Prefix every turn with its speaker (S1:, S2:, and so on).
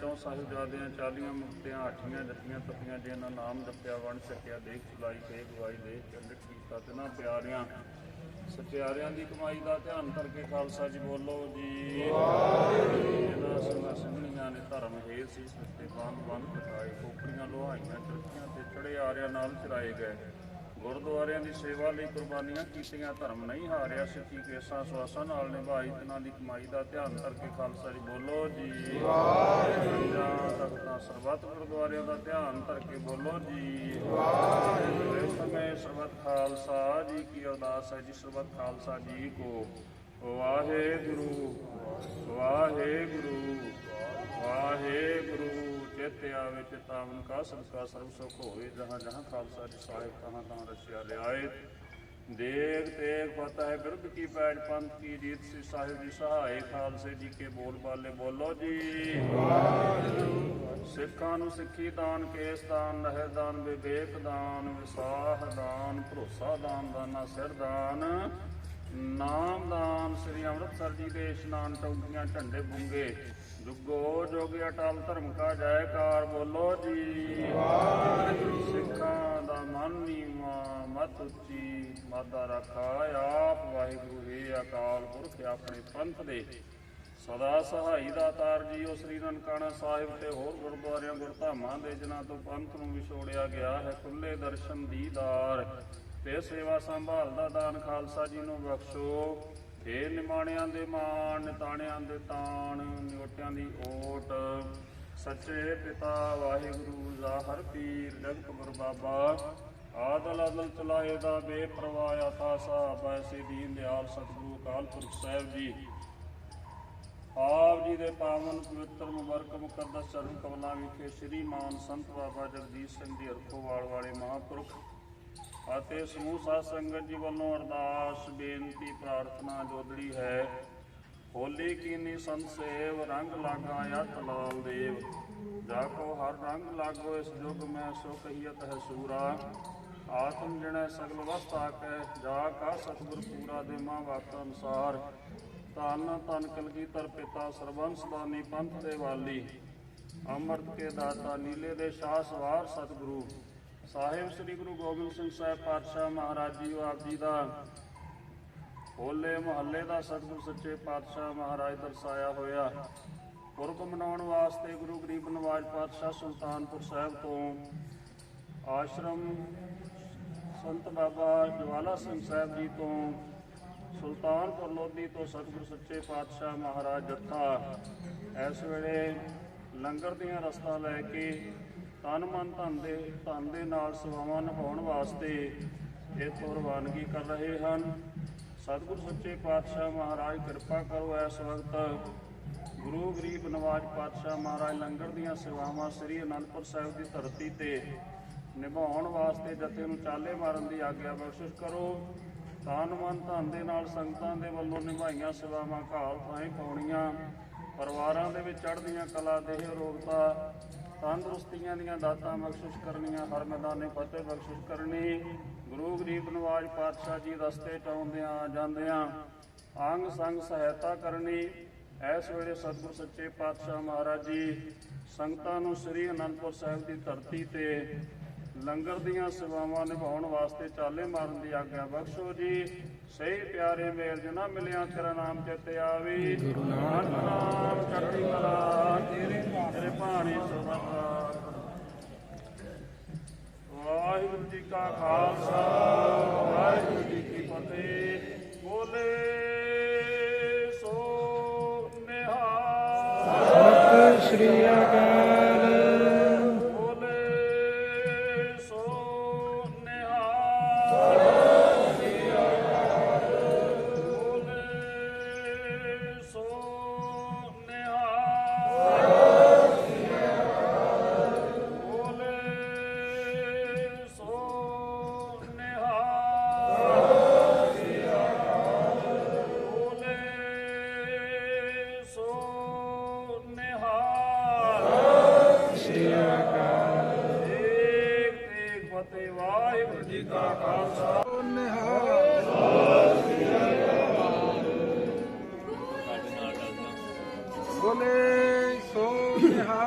S1: ਚੋਂ ਸਾਹਿਬਜ਼ਾਦਿਆਂ ਚਾਲੀਆਂ ਮੁਕਤਿਆਂ ਆਠੀਆਂ ਜੱਤੀਆਂ ਤਪੀਆਂ ਜਿਹਨਾਂ ਨਾਮ ਜਪਿਆ ਵਣ ਸਕਿਆ ਦੇਖ ਚੁਲਾਈ ਤੇ ਗਵਾਈ ਦੇ ਚੰਡਕ ਕੀਤਾ ਤੇ ਪਿਆਰਿਆਂ। ਸਤਿਆਰਿਆਂ ਦੀ ਕਮਾਈ ਦਾ ਧਿਆਨ ਕਰਕੇ ਖਾਲਸਾ ਜੀ ਬੋਲੋ ਜੀ। ਇਹਨਾਂ ਸਿੰਘਾਂ ਸਿੰਘਣੀਆਂ ਨੇ ਧਰਮ ਹੇ ਸੀ ਸੱਤੇ ਬੰਦ ਬੰਨ ਕਟਾਏ ਕੋਕੜੀਆਂ ਲੋਹਾਈਆਂ ਚੜਕੀਆਂ ਤੇ ਚੜੇ ਆਰਿਆਂ ਨਾਲ ਚਰਾਏ ਗਏ। ਗੁਰਦੁਆਰਿਆਂ ਦੀ ਸੇਵਾ ਲਈ ਕੁਰਬਾਨੀਆਂ ਕੀਤੀਆਂ, ਧਰਮ ਨਹੀਂ ਹਾਰਿਆ ਸੱਚੀ ਕੇਸਾਂ ਸਵਾਸਾਂ ਨਾਲ ਨਿਭਾਈ, ਤਿਨਾਂ ਦੀ ਕਮਾਈ ਦਾ ਧਿਆਨ ਕਰਕੇ ਖਾਲਸਾ ਜੀ ਬੋਲੋ ਜੀ। ਵਾਹਿਗੁਰੂ ਤਖਤਾਂ ਸਰਬੱਤ ਗੁਰਦੁਆਰਿਆਂ ਦਾ ਧਿਆਨ ਕਰਕੇ ਬੋਲੋ ਜੀ। ਵਾਹਿਗੁਰੂ ਇਸ ਸਮੇਂ ਸਰਬੱਤ ਖਾਲਸਾ ਜੀ ਕੀ ਅਰਦਾਸ ਹੈ ਜੀ, ਸਰਬੱਤ ਖਾਲਸਾ ਜੀ ਕੋ। ਵਾਹਿਗੁਰੂ ਚਿਤ ਆਵੇ ਚਿਤਾਵਨ ਕਾ ਸਦਕਾ ਸਰਬ ਸੁਖ ਹੋਏ, ਜਹਾਂ ਜਹਾਂ ਖਾਲਸਾ ਜੀ ਸਾਹਿਬ ਤਹਾਂ ਤਹਾਂ ਰਸਿਆ ਲਿਆਏ ਦੇਖ ਤੇਗ ਪਤਾ ਹੈ, ਬਿਰਧ ਕੀ ਪੈੜ ਪੰਥ ਕੀ ਜੀਤ ਸੀ ਸਾਹਿਬ ਜੀ ਸਹਾਏ ਖਾਲਸੇ ਜੀ ਕੇ ਬੋਲ ਬਾਲੇ ਬੋਲੋ ਜੀ। ਸਿੱਖਾਂ ਨੂੰ ਸਿੱਖੀ ਦਾਨ, ਕੇਸ ਦਾਨ ਨਹਿ ਦਾਨ, ਵਿਵੇਕ ਦਾਨ, ਵਿਸਾਹ ਦਾਨ, ਭਰੋਸਾ ਦਾਨ, ਦਾਨਾ ਸਿਰ ਦਾਨ। ਨਾਮਦਾਨ ਸ੍ਰੀ ਅੰਮ੍ਰਿਤਸਰ ਜੀ ਦੇ ਇਸ਼ਨਾਨ ਟੌਂਕੀਆਂ ਝੰਡੇ ਬੁੰਗੇ ਜੁਗੋ ਜੋਗ ਅਟਲ ਧਰਮ ਕਾ ਜੈਕਾਰ ਬੋਲੋ ਜੀ। ਵਾਹਿਗੁਰੂ ਸਿੱਖਾਂ ਦਾ ਮਨ ਨੀਵਾ, ਮਤ ਉੱਚੀ, ਮਾਦਾ ਰੱਖਾ ਆਪ, ਵਾਹਿਗੁਰੂ ਹੈ ਅਕਾਲ ਪੁਰਖ ਆਪਣੇ ਪੰਥ ਦੇ। ਸਦਾ ਸਹਾਈ ਦਾ ਤਾਰ ਜੀਓ ਸ੍ਰੀ ਨਨਕਾਣਾ ਸਾਹਿਬ ਤੇ ਹੋਰ ਗੁਰਦੁਆਰਿਆਂ ਗੁਰਧਾਮਾਂ ਦੇ, ਜਿਨ੍ਹਾਂ ਤੋਂ ਪੰਥ ਨੂੰ ਵਿਛੋੜਿਆ ਗਿਆ ਹੈ ਖੁੱਲੇ ਦਰਸ਼ਨ ਦੀਦਾਰ ਤੇ ਸੇਵਾ ਸੰਭਾਲ ਦਾ ਦਾਨ ਖਾਲਸਾ ਜੀ ਨੂੰ ਬਖਸ਼ੋ। ਫੇਰ ਨਿਮਾਣਿਆਂ ਦੇ ਮਾਣ, ਨਿਤਾਣਿਆਂ ਦੇ ਤਾਣ ਨਿਓਟਿਆਂ ਦੀ ਓਟ। ਸੱਚੇ ਪਿਤਾ ਵਾਹਿਗੁਰੂ ਜ਼ਾਹਰ ਪੀਰ ਜਗਤ ਗੁਰ ਬਾਬਾ। ਆਦਲ ਅਦਲ ਚਲਾਏ ਦਾ ਬੇਪਰਵਾਹ ਆਤਾ ਸਾਹਿਬ ਐਸੇ ਦੀਨ ਦਿਆਲ ਸਤਿਗੁਰੂ ਅਕਾਲ ਪੁਰਖ ਸਾਹਿਬ ਜੀ। ਆਪ ਜੀ ਦੇ ਪਾਵਨ ਪਵਿੱਤਰ ਮੁਬਾਰਕ ਮੁਕੱਦਸ ਚਰਨ ਕਮਲਾਂ ਵਿਖੇ ਸ੍ਰੀ ਮਾਨ ਸੰਤ ਬਾਬਾ ਜਗਦੀਸ਼ ਸਿੰਘ ਜੀ ਹਰਖੋਵਾਲ ਵਾਲੇ ਮਹਾਂਪੁਰਖ ਅਤੇ ਸਮੂਹ ਸਾਧ ਸੰਗਤ ਜੀ ਵੱਲੋਂ ਅਰਦਾਸ, ਬੇਨਤੀ, ਪ੍ਰਾਰਥਨਾ ਜੋਦੜੀ ਹੈ। ਹੋਲੀ ਕੀਨੀ ਸੰਤ ਸੇਵ, ਰੰਗ ਲਾਗਾ ਯਤ ਲਾਲ ਦੇਵ। ਜਾ ਕੋ ਹਰ ਰੰਗ ਲਾਗੋ, ਇਸ ਜੁਗ ਮੈਂ ਸੁਖ ਕਹੀਤ ਹੈ ਸੂਰਾ। ਆਤਮ ਜਣੈ ਸਗਲ ਵਸਤ ਆਕੈ ਜਾ ਕਾ ਸਤਿਗੁਰ ਪੂਰਾ ਦੇ ਮਾਂ ਵਾਕ ਅਨੁਸਾਰ। ਧੰਨ ਧੰਨ ਕਲਗੀਧਰ ਪਿਤਾ, ਸਰਬੰਸ ਦਾਨੀ, ਪੰਥ ਦੇ ਵਾਲੀ। ਅੰਮ੍ਰਿਤ ਕੇ ਦਾਤਾ ਨੀਲੇ ਦੇ ਸ਼ਾਹ ਸਵਾਰ ਸਤਿਗੁਰੂ। ਸਾਹਿਬ ਸ੍ਰੀ ਗੁਰੂ ਗੋਬਿੰਦ ਸਿੰਘ ਸਾਹਿਬ ਪਾਤਸ਼ਾਹ ਮਹਾਰਾਜ ਜੀ ਆਪ ਜੀ ਦਾ ਹੋਲੇ ਮਹੱਲੇ ਦਾ ਸਤਿਗੁਰ, ਸੱਚੇ ਪਾਤਸ਼ਾਹ ਮਹਾਰਾਜ ਦਰਸਾਇਆ ਹੋਇਆ ਪੁਰਬ ਮਨਾਉਣ ਵਾਸਤੇ ਗੁਰੂ ਗਰੀਬ ਨਵਾਜ ਪਾਤਸ਼ਾਹ ਸੁਲਤਾਨਪੁਰ ਸਾਹਿਬ ਤੋਂ ਆਸ਼ਰਮ ਸੰਤ ਬਾਬਾ ਜਵਾਲਾ ਸਿੰਘ ਸਾਹਿਬ ਜੀ ਤੋਂ ਸੁਲਤਾਨਪੁਰ ਲੋਧੀ ਤੋਂ ਸਤਿਗੁਰ, ਸੱਚੇ ਪਾਤਸ਼ਾਹ ਮਹਾਰਾਜ ਜੱਥਾ ਇਸ ਵੇਲੇ ਲੰਗਰ ਦੀਆਂ ਰਸਤਾ ਲੈ ਕੇ ਤਨ ਮਨ ਧਨ ਦੇ ਧਨ ਦੇ ਨਾਲ ਸੇਵਾਵਾਂ ਨਿਭਾਉਣ ਵਾਸਤੇ ਇਹ ਰਵਾਨਗੀ ਕਰ ਰਹੇ ਹਨ। ਸਤਿਗੁਰ ਸੱਚੇ ਪਾਤਸ਼ਾਹ ਮਹਾਰਾਜ, ਕਿਰਪਾ ਕਰੋ ਇਸ ਵਕਤ ਗੁਰੂ ਗਰੀਬ ਨਵਾਜ ਪਾਤਸ਼ਾਹ ਮਹਾਰਾਜ ਲੰਗਰ ਦੀਆਂ ਸੇਵਾਵਾਂ ਸ੍ਰੀ ਅਨੰਦਪੁਰ ਸਾਹਿਬ ਦੀ ਧਰਤੀ ਤੇ ਨਿਭਾਉਣ ਵਾਸਤੇ ਜਥੇ ਨੂੰ ਚਾਲੇ ਮਾਰਨ ਦੀ ਆਗਿਆ ਬਖਸ਼ਿਸ਼ ਕਰੋ। ਤਨ ਮਨ ਧਨ ਦੇ ਨਾਲ ਸੰਗਤਾਂ ਦੇ ਵੱਲੋਂ ਨਿਭਾਈਆਂ ਸੇਵਾਵਾਂ ਘਾਲ ਥਾਂ ਪਾਉਣੀਆਂ, ਪਰਿਵਾਰਾਂ ਦੇ ਵਿੱਚ ਚੜ੍ਹਦੀਆਂ ਕਲਾ, ਦੇਹ ਰੋਗਤਾ ਤੰਦਰੁਸਤੀਆਂ ਦੀਆਂ ਦਾਤਾਂ ਬਖਸ਼ਿਸ਼ ਕਰਨੀਆਂ, ਹਰ ਮੈਦਾਨੇ ਫਤਿਹ ਬਖਸ਼ਿਸ਼ ਕਰਨੀ। ਗੁਰੂ ਗਰੀਬ ਨਵਾਜ ਪਾਤਸ਼ਾਹ ਜੀ ਰਸਤੇ ਚ ਆਉਂਦਿਆਂ ਜਾਂਦਿਆਂ ਅੰਗ ਸੰਗ ਸਹਾਇਤਾ ਕਰਨੀ। ਇਸ ਵੇਲੇ ਸਤਿਗੁਰ ਸੱਚੇ ਪਾਤਸ਼ਾਹ ਮਹਾਰਾਜ ਜੀ ਸੰਗਤਾਂ ਨੂੰ ਸ੍ਰੀ ਅਨੰਦਪੁਰ ਸਾਹਿਬ ਦੀ ਧਰਤੀ ਤੇ ਲੰਗਰ ਦੀਆਂ ਸੇਵਾਵਾਂ ਨਿਭਾਉਣ ਵਾਸਤੇ ਚਾਲੇ ਮਾਰਨ ਦੀ ਆਗਿਆ ਬਖਸ਼ੋ ਜੀ। ਸਹੀ ਪਿਆਰੇ ਮੇਲ ਜਨਾ ਮਿਲਿਆ ਤੇਰਾ ਨਾਮ ਚਿੱਤੇ ਆਵੇ। ਗੁਰੂ ਨਾਨਕ ਨਾਮ ਚੜ੍ਹਦੀ ਕਲਾ। ਤੇਰੇ ਤੇਰੇ ਭਾਣੇ ਸਦਾ ਵਾਹਿਗੁਰੂ ਜੀ ਕਾ ਖਾਲਸਾ ਵਾਹਿਗੁਰੂ ਜੀ ਕੀ ਫਤਿਹ। ਬੋਲੇ ਸੋ ਨਿਹਾਲ।
S2: ਸਤਿ ਸ਼੍ਰੀ ਅਕਾਲ।
S1: ਖਾਲਸਾ
S2: ਬੋਲੇ ਸੋ ਨਿਹਾਲ।